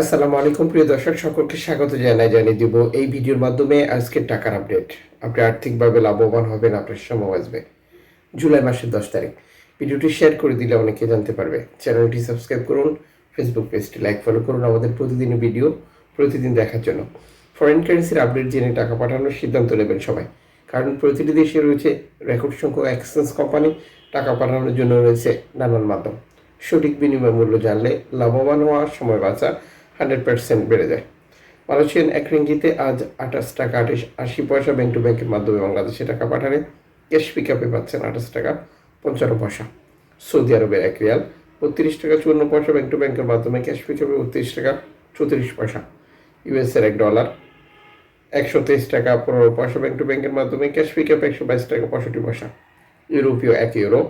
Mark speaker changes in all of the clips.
Speaker 1: আসসালামু আলাইকুম, প্রিয় দর্শক, সকলকে স্বাগত জানাই, জানিয়ে দিব এই ভিডিওর মাধ্যমে আজকের টাকার আপডেট আপনি আর্থিকভাবে লাভবান হবেন, আপনার সময় আসবে জুলাই মাসের দশ তারিখ। ভিডিওটি শেয়ার করে দিলে অনেকে জানতে পারবে। চ্যানেলটি সাবস্ক্রাইব করুন ফেসবুক পেজটি লাইক ফলো করুন, আমাদের প্রতিদিন ভিডিও প্রতিদিন দেখার জন্য। ফরেন কারেন্সির আপডেট জেনে টাকা পাঠানোর সিদ্ধান্ত নেবেন সবাই। কারণ প্রতিটি দেশে রয়েছে রেকর্ড সংখ্যক এক্সচেঞ্জ কোম্পানি টাকা পাঠানোর জন্য রয়েছে নানান মাধ্যম। সঠিক বিনিময় মূল্য জানলে লাভবান হওয়ার, সময় বাঁচা হান্ড্রেড পার্সেন্ট বেড়ে যায়। মালয়েশিয়ান এক রিঙ্গিতে আজ আঠাশ টাকা আঠাশ, আশি পয়সা ব্যাংক টু ব্যাংকের মাধ্যমে বাংলাদেশে টাকা পাঠালে ক্যাশ পিক আপে পাচ্ছেন আঠাশ টাকা পঞ্চান্ন পয়সা। সৌদি আরবের এক রিয়াল বত্রিশ টাকা চুয়ান্ন পয়সা ব্যাংক টু ব্যাংকের মাধ্যমে ক্যাশ পিক আপে বত্রিশ টাকা চৌত্রিশ পয়সা। ইউএসের এক ডলার একশো তেইশ টাকা পনেরো পয়সা ব্যাংক টু ব্যাংকের মাধ্যমে ক্যাশ পিক আপে একশো বাইশ টাকা পঁয়ষট্টি পয়সা। ইউরোপীয় এক ইউরো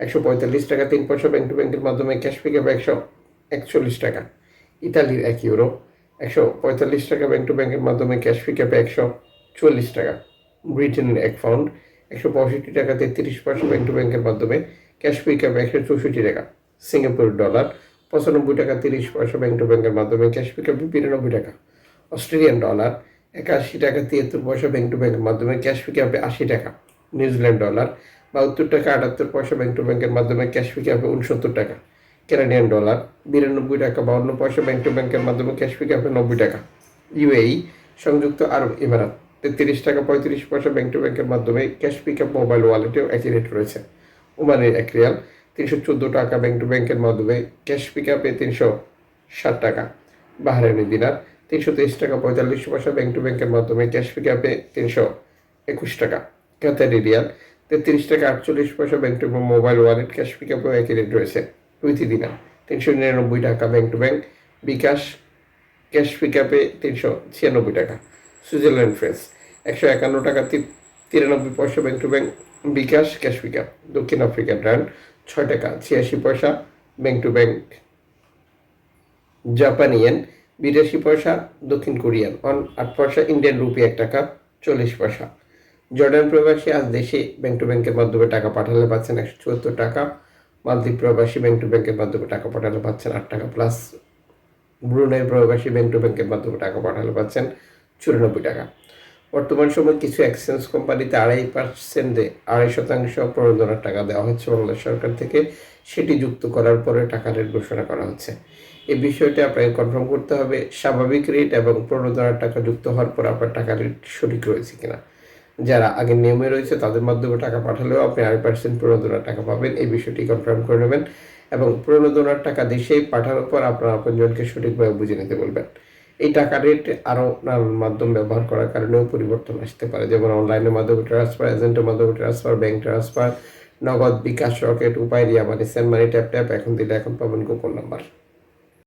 Speaker 1: একশো পঁয়তাল্লিশ টাকা তিন পয়সা ব্যাংক টু ব্যাংকের মাধ্যমে ক্যাশ পিক আপে একশো একচল্লিশ টাকা। ইতালির এক ইউরো, একশো পঁয়তাল্লিশ টাকা ব্যাংক টু ব্যাংকের মাধ্যমে ক্যাশ পিক আপে একশো চুয়াল্লিশ টাকা। ব্রিটেনের এক পাউন্ড, একশো পঁয়ষট্টি টাকা তেত্রিশ পয়সা ব্যাংক টু ব্যাংকের মাধ্যমে ক্যাশ পিক আপে একশো চৌষট্টি টাকা। সিঙ্গাপুর ডলার, পঁচানব্বই টাকা তিরিশ পয়সা ব্যাংক টু ব্যাংকের মাধ্যমে ক্যাশ পিক আপে বিরানব্বই টাকা। অস্ট্রেলিয়ান ডলার, একাশি টাকা তিয়াত্তর পয়সা ব্যাংক টু ব্যাংকের মাধ্যমে ক্যাশ পিক আপে আশি টাকা। নিউজিল্যান্ড ডলার, বাহাত্তর টাকা আটাত্তর পয়সা ব্যাংক টু ব্যাংকের মাধ্যমে ক্যাশ পিক আপে উনসত্তর টাকা। কানাডিয়ান ডলার বিরানব্বই টাকা, বাউন্ন পয়সা ব্যাংক টু ব্যাংকের মাধ্যমে ক্যাশ পিক আপে নব্বই টাকা। ইউএই সংযুক্ত আরব ইমারাত তেত্রিশ টাকা, পঁয়ত্রিশ পয়সা ব্যাংক টু ব্যাংকের মাধ্যমে ক্যাশ পিক আপ মোবাইল ওয়ালেটেও একই রেট রয়েছে। ওমানের এক রিয়াল, তিনশো চোদ্দ টাকা ব্যাংক টু ব্যাংকের মাধ্যমে ক্যাশ পিক আপে তিনশো ষাট টাকা। বাহারানি দিনার, তিনশো তেইশ টাকা, পঁয়তাল্লিশ পয়সা ব্যাংক টু ব্যাংকের মাধ্যমে ক্যাশ পিক আপে তিনশো একুশ টাকা। কাতারি রিয়াল, তেত্রিশ টাকা, আটচল্লিশ পয়সা bank to mobile wallet cash pick আপেও একই রেট রয়েছে। দিনার তিনশো নিরানব্বই টাকা bank to bank bKash cash pick আপে তিনশো ছিয়ানব্বই টাকা। সুইজারল্যান্ড ফ্রেন্স একশো একান্ন টাকা তিরানব্বই পয়সা bank to bank bKash cash pick up দক্ষিণ আফ্রিকার ব্র্যান্ড ছয় টাকা ছিয়াশি পয়সা ব্যাংক টু ব্যাংক জাপানিয়ান বিরাশি পয়সা দক্ষিণ কোরিয়ান অন আট পয়সা ইন্ডিয়ান রুপি এক টাকা চল্লিশ পয়সা। জর্ডান প্রবাসী আজ দেশে ব্যাংক টু ব্যাংকের মাধ্যমে টাকা পাঠালে পাচ্ছেন একশো চুয়াত্তর টাকা। মালদ্বীপ প্রবাসী ব্যাংক টু ব্যাংকের মাধ্যমে টাকা পাঠালে পাচ্ছেন, আট টাকা প্লাস ব্রুনাই প্রবাসী ব্যাংক টু ব্যাংকের মাধ্যমে টাকা পাঠালে পাচ্ছেন, চুরানব্বই টাকা। বর্তমান সময় কিছু এক্সচেঞ্জ কোম্পানিতে আড়াই পার্সেন্টে আড়াই শতাংশ প্রণোদনার টাকা দেওয়া হচ্ছে বাংলাদেশ সরকার থেকে। সেটি যুক্ত করার পরে টাকা রেট ঘোষণা করা হচ্ছে। এই বিষয়টা আপনাকে কনফার্ম করতে হবে। স্বাভাবিক রেট এবং প্রণোদনার টাকা যুক্ত হওয়ার পর আপনার টাকা রেট সঠিক রয়েছে কিনা। যারা আগের নিয়মে রয়েছে, তাদের মাধ্যমে টাকা পাঠালেও আপনি আড়াই পার্সেন্ট প্রণোদনার টাকা পাবেন। এই বিষয়টি কনফার্ম করে নেবেন এবং প্রণোদনার টাকা দেশেই পাঠানোর পর আপনার আপনজনকে সঠিকভাবে বুঝে নিতে বলবেন। এই টাকা রেট আরও নানান মাধ্যম ব্যবহার করার কারণেও পরিবর্তন আসতে পারে। যেমন অনলাইনের মাধ্যমে ট্রান্সফার এজেন্টের মাধ্যমে transfer bank transfer Nagad bKash Rocket Upay Ria money send money Tap Tap এখন দিলে এখন পাবেন গোপন নাম্বার